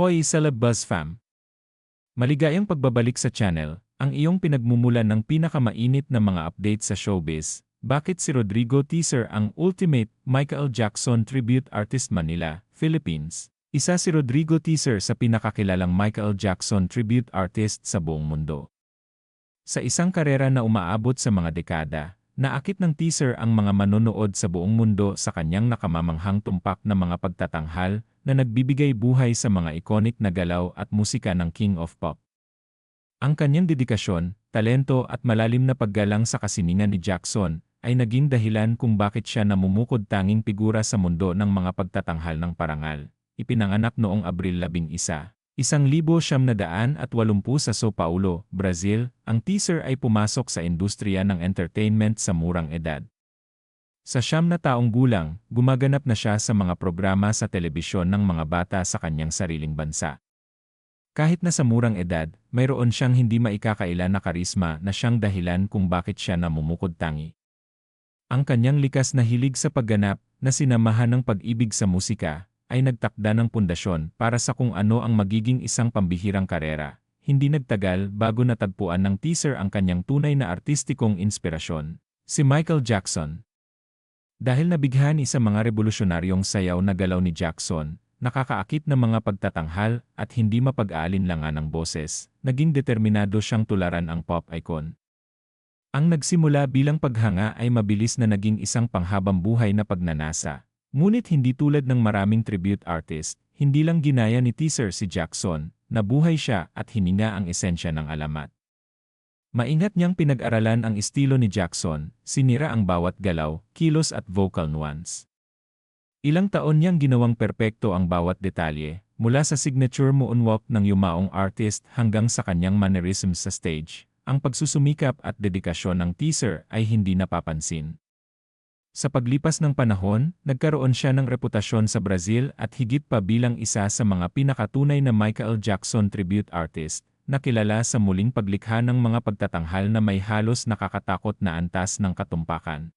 Hoy Celeb Buzz Fam! Maligayang pagbabalik sa channel, ang iyong pinagmumulan ng pinakamainit na mga update sa showbiz. Bakit si Rodrigo Teaser ang ultimate Michael Jackson tribute artist Manila, Philippines? Isa si Rodrigo Teaser sa pinakakilalang Michael Jackson tribute artist sa buong mundo. Sa isang karera na umaabot sa mga dekada, naakit ng teaser ang mga manonood sa buong mundo sa kanyang nakamamanghang tumpak na mga pagtatanghal na nagbibigay buhay sa mga iconic na galaw at musika ng King of Pop. Ang kanyang dedikasyon, talento at malalim na paggalang sa kasiningan ni Jackson ay naging dahilan kung bakit siya namumukod tanging figura sa mundo ng mga pagtatanghal ng parangal. Ipinanganak noong Abril 11, isang libo siyam na daan at walumpu sa Sao Paulo, Brazil, ang teaser ay pumasok sa industriya ng entertainment sa murang edad. Sa siyam na taong gulang, gumaganap na siya sa mga programa sa telebisyon ng mga bata sa kanyang sariling bansa. Kahit na sa murang edad, mayroon siyang hindi maikakailan na karisma na siyang dahilan kung bakit siya namumukod tangi. Ang kanyang likas na hilig sa pagganap, na sinamahan ng pag-ibig sa musika, ay nagtakda ng pundasyon para sa kung ano ang magiging isang pambihirang karera. Hindi nagtagal bago natagpuan ng teaser ang kanyang tunay na artistikong inspirasyon, si Michael Jackson. Dahil nabighan sa mga revolusyonaryong sayaw na galaw ni Jackson, nakakaakit na mga pagtatanghal at hindi mapag-aalinlangan ng boses, naging determinado siyang tularan ang pop icon. Ang nagsimula bilang paghanga ay mabilis na naging isang panghabang buhay na pagnanasa. Ngunit hindi tulad ng maraming tribute artist, hindi lang ginaya ni teaser si Jackson, nabuhay siya at hininga ang esensya ng alamat. Maingat niyang pinag-aralan ang estilo ni Jackson, sinira ang bawat galaw, kilos at vocal nuance. Ilang taon niyang ginawang perpekto ang bawat detalye, mula sa signature moonwalk ng yumaong artist hanggang sa kanyang mannerisms sa stage ang pagsusumikap at dedikasyon ng teaser ay hindi napapansin. Sa paglipas ng panahon, nagkaroon siya ng reputasyon sa Brazil at higit pa bilang isa sa mga pinakatunay na Michael Jackson tribute artist, na kilala sa muling paglikha ng mga pagtatanghal na may halos nakakatakot na antas ng katumpakan.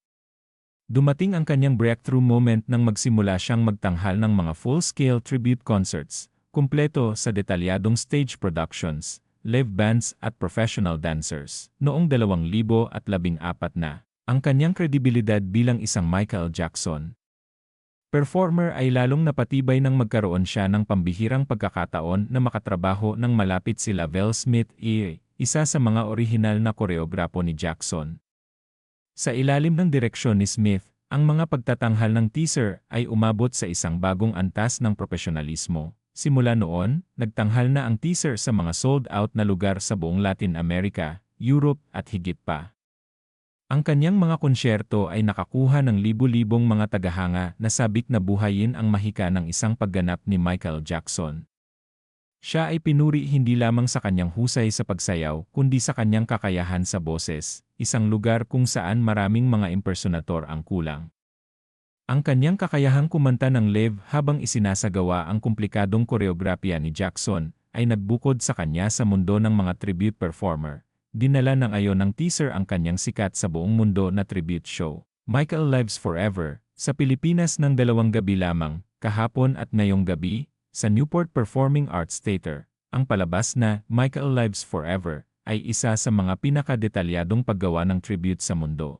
Dumating ang kanyang breakthrough moment nang magsimula siyang magtanghal ng mga full-scale tribute concerts, kumpleto sa detalyadong stage productions, live bands at professional dancers. Noong 2014 na, ang kanyang kredibilidad bilang isang Michael Jackson. Performer ay lalong napatibay nang magkaroon siya ng pambihirang pagkakataon na makatrabaho ng malapit sila Vel Smith E., isa sa mga orihinal na koreograpo ni Jackson. Sa ilalim ng direksyon ni Smith, ang mga pagtatanghal ng teaser ay umabot sa isang bagong antas ng profesionalismo. Simula noon, nagtanghal na ang teaser sa mga sold-out na lugar sa buong Latin America, Europe at higit pa. Ang kanyang mga konsyerto ay nakakuha ng libu-libong mga tagahanga na sabik na buhayin ang mahika ng isang pagganap ni Michael Jackson. Siya ay pinuri hindi lamang sa kanyang husay sa pagsayaw, kundi sa kanyang kakayahan sa boses, isang lugar kung saan maraming mga impersonator ang kulang. Ang kanyang kakayahang kumanta ng live habang isinasagawa ang komplikadong koreografiya ni Jackson ay nagbukod sa kanya sa mundo ng mga tribute performer. Dinala ng ayon ng teaser ang kanyang sikat sa buong mundo na tribute show. Michael Lives Forever, sa Pilipinas ng dalawang gabi lamang, kahapon at ngayong gabi, sa Newport Performing Arts Theater. Ang palabas na Michael Lives Forever ay isa sa mga pinakadetalyadong paggawa ng tribute sa mundo.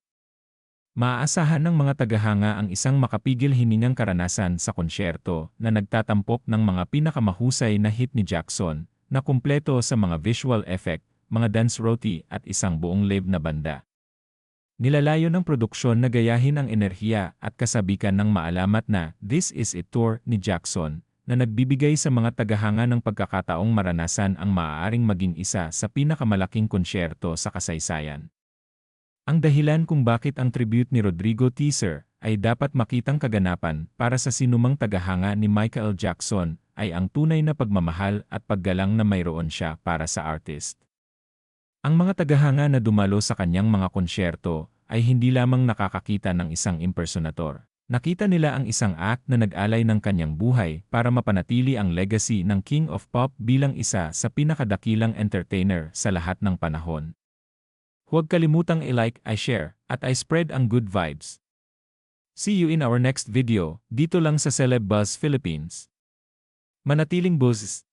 Maaasahan ng mga tagahanga ang isang makapigil hiningang karanasan sa konsyerto na nagtatampok ng mga pinakamahusay na hit ni Jackson na kumpleto sa mga visual effect, mga dance roti at isang buong live na banda. Nilalayo ng produksyon na gayahin ang enerhiya at kasabikan ng maalamat na This is It Tour ni Jackson na nagbibigay sa mga tagahanga ng pagkakataong maranasan ang maaaring maging isa sa pinakamalaking konsyerto sa kasaysayan. Ang dahilan kung bakit ang tribute ni Rodrigo Teaser ay dapat makitang kaganapan para sa sinumang tagahanga ni Michael Jackson ay ang tunay na pagmamahal at paggalang na mayroon siya para sa artist. Ang mga tagahanga na dumalo sa kanyang mga konsyerto ay hindi lamang nakakakita ng isang impersonator. Nakita nila ang isang act na nag-alay ng kanyang buhay para mapanatili ang legacy ng King of Pop bilang isa sa pinakadakilang entertainer sa lahat ng panahon. Huwag kalimutang i-like, i-share, at i-spread ang good vibes. See you in our next video, dito lang sa Celeb Buzz Philippines. Manatiling buzz!